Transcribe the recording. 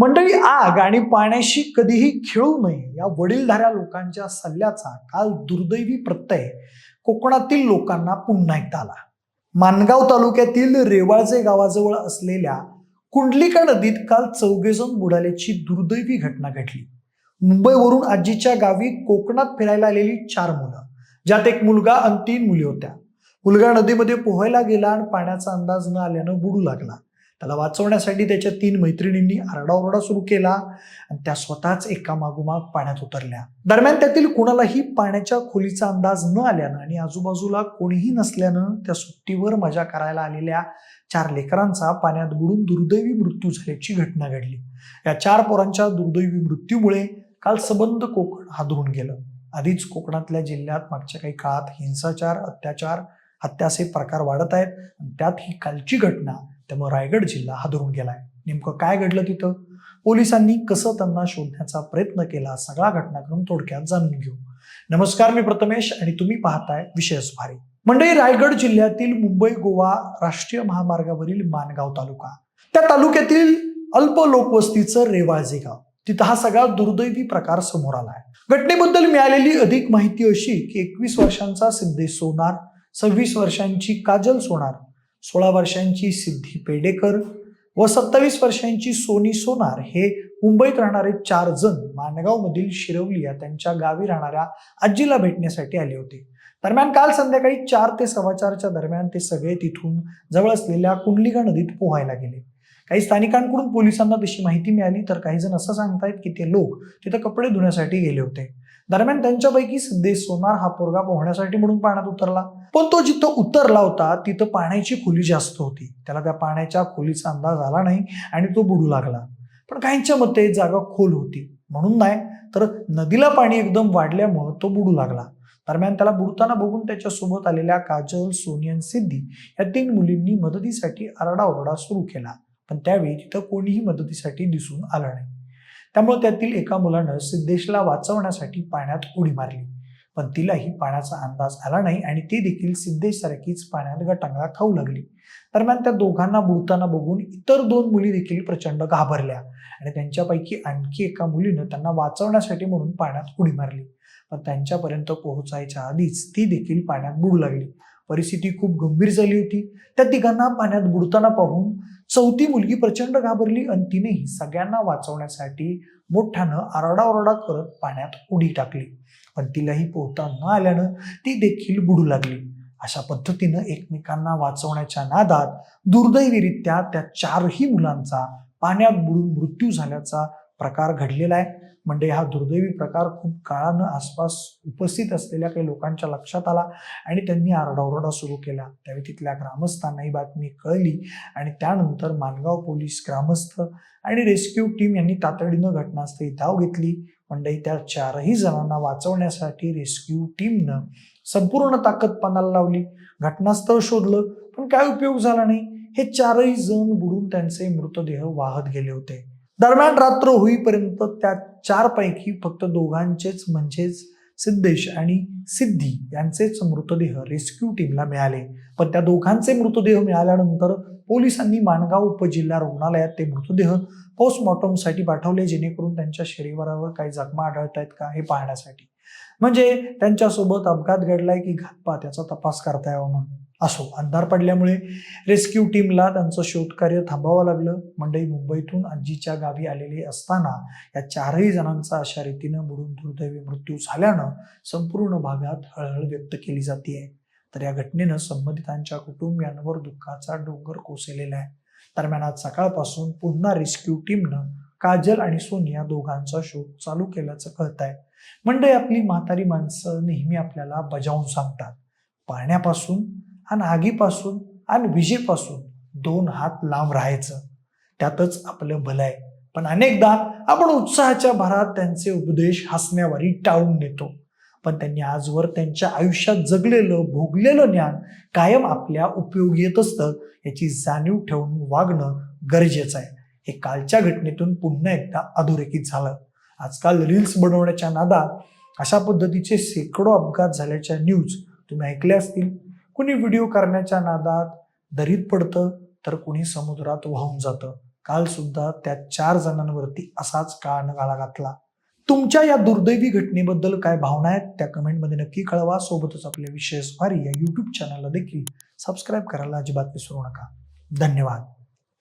मंडळी आग आणि पाण्याशी कधीही खेळू नये या वडीलधाऱ्या लोकांच्या सल्ल्याचा काल दुर्दैवी प्रत्यय कोकणातील लोकांना पुन्हा एकदा आला. मानगाव तालुक्यातील रेवाळजे गावाजवळ असलेल्या कुंडलिका नदीत काल चौघेजण बुडाल्याची दुर्दैवी घटना घडली. मुंबईवरून आजीच्या गावी कोकणात फिरायला आलेली चार मुलं ज्यात एक मुलगा आणि तीन मुली होत्या. मुलगा नदीमध्ये पोहायला गेला आणि पाण्याचा अंदाज न आल्यानं बुडू लागला. त्याला वाचवण्यासाठी त्याच्या तीन मैत्रिणींनी आरडाओरडा सुरू केला आणि त्या स्वतःच एका मागोमाग पाण्यात उतरल्या. दरम्यान त्यातील कुणालाही पाण्याच्या खोलीचा अंदाज न आल्यानं आणि आजूबाजूला कोणीही नसल्यानं त्या सुट्टीवर मजा करायला आलेल्या चार लेकरांचा पाण्यात बुडून दुर्दैवी मृत्यू झाल्याची घटना घडली. या चार पोरांच्या दुर्दैवी मृत्यूमुळे काल सबंध कोकण हादरून गेलं. आधीच कोकणातल्या जिल्ह्यात मागच्या काही काळात हिंसाचार अत्याचार हत्या असे प्रकार वाढत आहेत आणि त्यात ही कालची घटना त्यामुळे रायगड जिल्हा हादरून गेलाय. नेमकं काय घडलं तिथं? पोलिसांनी कसं त्यांना शोधण्याचा प्रयत्न केला? सगळा घटनाक्रम थोडक्यात जाणून घेऊ. नमस्कार मी प्रथमेश आणि तुम्ही पाहताय विशेष भारी. मंडई रायगड जिल्ह्यातील मुंबई गोवा राष्ट्रीय महामार्गावरील मानगाव तालुका. त्या तालुक्यातील अल्प लोकवस्तीचं रेवाळजे गाव. तिथं हा सगळा दुर्दैवी प्रकार समोर आलाय. घटनेबद्दल मिळालेली अधिक माहिती अशी की एकवीस वर्षांचा सिद्धेश सोनार सव्वीस वर्षांची काजल सोनार सोळा वर्षांची सिद्धी पेडेकर व सत्तावीस वर्षांची सोनी सोनार हे मुंबईत राहणारे चार जण माणगावमधील शिरवली या त्यांच्या गावी राहणाऱ्या आजीला भेटण्यासाठी आले होते. दरम्यान काल संध्याकाळी चार ते सव्वा चारच्या दरम्यान ते सगळे तिथून जवळ असलेल्या कुंडलिका नदीत पोहायला गेले. काही स्थानिकांकडून पोलिसांना तशी माहिती मिळाली तर काही जण असं सांगतायत की ते लोक तिथं कपडे धुण्यासाठी गेले होते. दरम्यान त्यांच्यापैकी सिद्धेश सोनार हा पोरगा पोहण्यासाठी म्हणून पाण्यात उतरला. पण तो जिथं उतरला होता तिथं पाण्याची खोली जास्त होती. त्याला त्या पाण्याच्या खोलीचा अंदाज आला नाही आणि तो बुडू लागला. पण काहींच्या मते जागा खोल होती. म्हणून नाही तर नदीला पाणी एकदम वाढल्यामुळं तो बुडू लागला. दरम्यान त्याला बुडताना बघून त्याच्यासोबत आलेल्या काजल सोनियन सिद्धी या तीन मुलींनी मदतीसाठी आरडाओरडा सुरू केला. पण त्यावेळी तिथं कोणीही मदतीसाठी दिसून आलं नाही. त्यामुळे त्यातील एका मुलानं सिद्धेशला वाचवण्यासाठी पाण्यात उडी मारली. पण तिलाही पाण्याचा अंदाज आला नाही आणि ती देखील सिद्धेश सारखीच पाण्यात गटांगळा खाऊ लागली. दरम्यान त्या दोघांना बुडताना बघून इतर दोन मुली देखील प्रचंड घाबरल्या आणि त्यांच्यापैकी आणखी एका मुलीनं त्यांना वाचवण्यासाठी म्हणून पाण्यात उडी मारली. पण त्यांच्यापर्यंत पोहोचायच्या आधीच ती देखील पाण्यात बुडू लागली. परिस्थिती खूप गंभीर झाली होती. त्या तिघांना पाण्यात बुडताना पाहून चौथी मुलगी प्रचंड घाबरली आणि तिनेही सगळ्यांना वाचवण्यासाठी मोठ्यानं आरडाओरडा करत पाण्यात उडी टाकली. पण तिलाही पोहता न आल्यानं ती देखील बुडू लागली. अशा पद्धतीनं एकमेकांना वाचवण्याच्या नादात दुर्दैवीरित्या त्या चारही मुलांचा पाण्यात बुडून मृत्यू झाल्याचा प्रकार घडलेला आहे. म्हणजे हा दुर्दैवी प्रकार खूप काळानं आसपास उपस्थित असलेल्या काही लोकांच्या लक्षात आला आणि त्यांनी आरडाओरडा सुरू केला. त्यावेळी तिथल्या ग्रामस्थांना ही बातमी कळली आणि त्यानंतर मानगाव पोलीस ग्रामस्थ आणि रेस्क्यू टीम यांनी तातडीनं घटनास्थळी धाव घेतली. मंडई त्या चारही जणांना वाचवण्यासाठी रेस्क्यू टीमनं संपूर्ण ताकद पणाला लावली. घटनास्थळ शोधलं पण काय उपयोग झाला नाही? हे चारही जण बुडून त्यांचे मृतदेह वाहत गेले होते. दरम्यान रात्र होईपर्यंत त्या चार पैकी फक्त दोघांचेच म्हणजेच सिद्धेश आणि सिद्धी यांचेच मृतदेह रेस्क्यू टीमला मिळाले. पण त्या दोघांचे मृतदेह मिळाल्यानंतर पोलिसांनी माणगाव उपजिल्हा रुग्णालयात ते मृतदेह पोस्टमॉर्टमसाठी पाठवले जेणेकरून त्यांच्या शरीरावर काही जखमा आढळत आहेत का हे पाहण्यासाठी. म्हणजे त्यांच्यासोबत अपघात घडलाय की घातपात याचा तपास करता यावा म्हणून. असो. अंधार पडल्यामुळे रेस्क्यू टीमला त्यांचं शोधकार्य थांबावं लागलं. मंडई मुंबईतून आजीच्या गावी आलेले असताना या चारही जणांचा अशा रीतीनं बुडून दुर्दैवी मृत्यू झाल्यानं संपूर्ण भागात हळहळ व्यक्त केली जाते. तर या घटनेनं संबंधितांच्या कुटुंबियांवर दुःखाचा डोंगर कोसळलेला आहे. दरम्यान आज सकाळपासून पुन्हा रेस्क्यू टीमनं काजल आणि सोनिया दोघांचा शोध चालू केल्याचं कळत आहे मंडई आपली म्हातारी माणसं नेहमी आपल्याला बजावून सांगतात. पाण्यापासून आणि आगीपासून आणि विजेपासून दोन हात लांब राहायचं. त्यातच आपलं भलं आहे. पण अनेकदा आपण उत्साहाच्या भरात त्यांचे उपदेश हसण्यावारी टाळून नेतो. पण त्यांनी आजवर त्यांच्या आयुष्यात जगलेलं भोगलेलं ज्ञान कायम आपल्या उपयोगी येत असतं याची जाणीव ठेवून वागणं गरजेचं आहे. हे कालच्या घटनेतून पुन्हा एकदा अधोरेखित झालं. आजकाल रील्स बनवण्याच्या नादात अशा पद्धतीचे शेकडो अपघात झाल्याच्या न्यूज तुम्ही ऐकल्या असतील. कुणी व्हिडिओ करण्याच्या नादात दरीत पडतं तर कुणी समुद्रात वाहून जातं. काल सुद्धा त्या चार जणांवरती असाच काळानं गाळा घातला. तुमच्या या दुर्दैवी घटनेबद्दल काय भावना आहेत त्या कमेंटमध्ये नक्की कळवा. सोबतच आपल्या विशेष वारी या यूट्यूब चॅनलला देखील सबस्क्राईब करायला अजिबात विसरू नका. धन्यवाद.